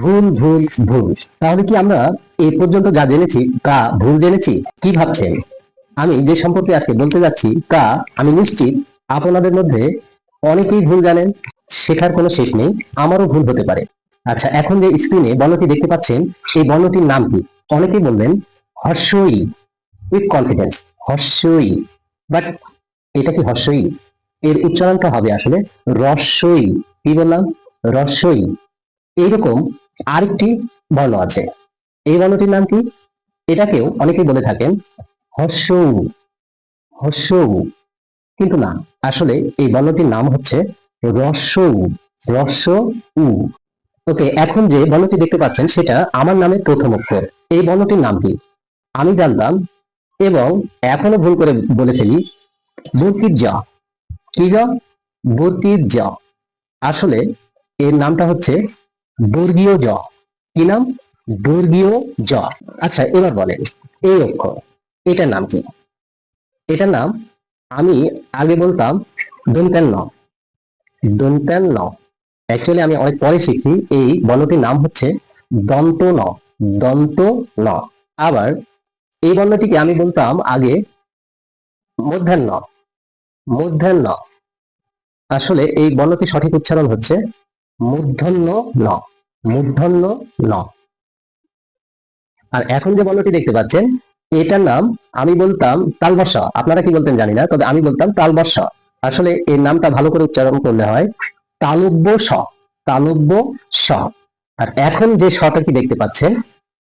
ভুল ভুল ভুল। তাহলে কি আমরা এই পর্যন্ত যা জেনেছি, তা ভুল জেনেছি? কি ভাবছেন? আমি যে সম্পর্কে আজকে বলতে যাচ্ছি, তা আমি নিশ্চিত আপনাদের মধ্যে অনেকেই ভুল জানেন, শেখার কোনো শেষ নেই, আমারও ভুল হতে পারে। আচ্ছা এখন যে স্ক্রিনে বর্ণটি দেখতে পাচ্ছেন সেই বর্ণটির নাম কি? অনেকেই বলবেন, হর্ষই উইথ কনফিডেন্স হর্ষই। বাট এটা কি হর্ষই? এর উচ্চারণটা হবে আসলে রস্যই কি বললাম? রস্যই এইরকম আরেকটি বর্ণ আছে। এই বর্ণটির নাম কি? এটাকেও অনেকেই বলে থাকেন হর্ষৌ। হর্ষৌ। কিন্তু না, আসলে এই বর্ণটির নাম হচ্ছে রস্যৌ রস্য উ ওকে, এখন যে বর্ণটি দেখতে পাচ্ছেন, সেটা আমার নামের প্রথম অক্ষর। এই বর্ণটির নাম কি? আমি জানতাম এবং এখনও ভুল করে বলে ফেলি বুরকির জ কি জ? বুরকির জ আসলে এর নামটা হচ্ছে বর্গীয় জ। কি নাম? বর্গীয় জ। আচ্ছা এবার বলেন, এই অক্ষর, এটার নাম কি? এটার নাম আমি আগে বলতাম দন্তেন ন দন্তেন ন অ্যাকচুয়ালি আমি অনেক পরে শিখি, এই বর্ণটির নাম হচ্ছে দন্ত ন দন্ত ন আবার এই বর্ণটিকে আমি বলতাম আগে মধ্যাহ্ন। মধ্যাহ্ন। আসলে এই বর্ণটি সঠিক উচ্চারণ হচ্ছে মূর্ধন্য ন মূর্ধন্য ন। আর এখন যে বর্ণটি দেখতে পাচ্ছেন, এটার নাম আমি বলতাম তালবর্ষ। আপনারা কি বলতেন জানি না, তবে আমি বলতাম তালবর্ষ। আসলে এর নামটা ভালো করে উচ্চারণ করলে হয় তালব্য স তালব্য স আর এখন যে শটা কি দেখতে পাচ্ছেন,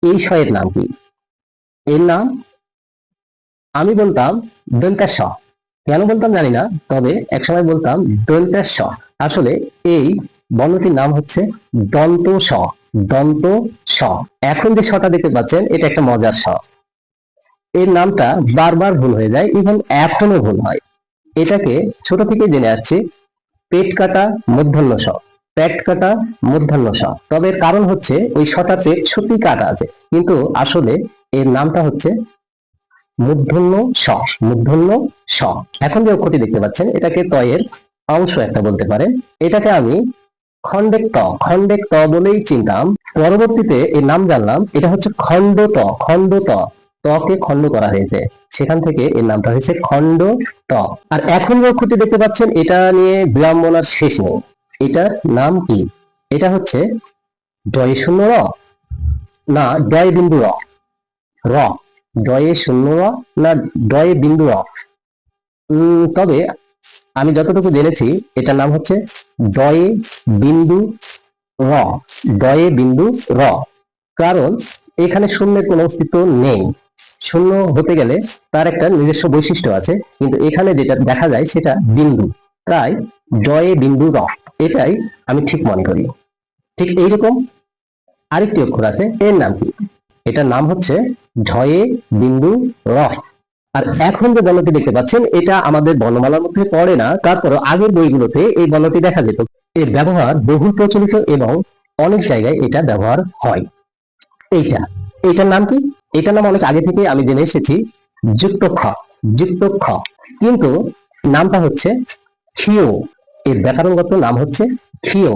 এই স এর নাম কি? এর নাম আমি বলতাম দন্তাস স কেন বলতাম জানি না, তবে একসময় বলতাম দন্তাস স আসলে এই বর্ণটির নাম হচ্ছে দন্ত স দন্ত স। এখন যে শটা দেখতে পাচ্ছেন, এটা একটা মজার স। এর নামটা বারবার ভুল হয়ে যায় ইভেন এখনও ভুল হয়। এটাকে ছোট থেকে জেনে আসছি, পেট কাটা মধ্যাহ্ন স, পেট কাটা মধ্যাহ্ন স। তবে কারণ হচ্ছে, ওই শটা চেয়ে সত্যি কাটা আছে। কিন্তু আসলে এর নামটা হচ্ছে মূর্ধন্য স মূর্ধন্য স। এখন যে অক্ষরটি দেখতে পাচ্ছেন, এটাকে তয়ের অংশ একটা বলতে পারেন এটাকে আমি খণ্ডেক ত খণ্ডেক ত বলেই চিনতাম। পরবর্তীতে এর নাম জানলাম, এটা হচ্ছে খণ্ড ত খণ্ড ত তকে খণ্ড করা হয়েছে। সেখান থেকে এর নামটা হয়েছে খণ্ড ত আর এখন যে অক্ষরটি দেখতে পাচ্ছেন, এটা নিয়ে বিড়ম্বনার শেষ নেই। এটার নাম কি? এটা হচ্ছে ডয়ে শূন্য র, না, ডয় বিন্দু র। র ডয়ে শূন্য র, না, ডয়ে বিন্দু র। তবে আমি যতটুকু জেনেছি, এটার নাম হচ্ছে ডয়ে বিন্দু র ডয়ে বিন্দু র। কারণ এখানে শূন্যের কোনো অস্তিত্ব নেই। শূন্য হতে গেলে তার একটা নিজস্ব বৈশিষ্ট্য আছে, কিন্তু এখানে যেটা দেখা যায় সেটা বিন্দু। তাই ডয়ে বিন্দু র, এটাই আমি ঠিক মনে করি। ঠিক এইরকম আরেকটি অক্ষর আছে, এর নাম কি? এটার নাম হচ্ছে ঢয়ে বিন্দু র। আর এখন যে বর্ণটি দেখতে পাচ্ছেন, এটা আমাদের বর্ণমালার মধ্যে পড়ে না, তারপর আগের বইগুলোতে এই বর্ণটি দেখা যেত। এর ব্যবহার বহুল প্রচলিত এবং অনেক জায়গায় এটা ব্যবহার হয়। এইটা এটার নাম কি? এটার নাম অনেক আগে থেকে আমি জেনে এসেছি, যুক্ত খ যুক্ত খ। কিন্তু নামটা হচ্ছে ক্ষিয় এর ব্যাকরণগত নাম হচ্ছে ক্ষিয়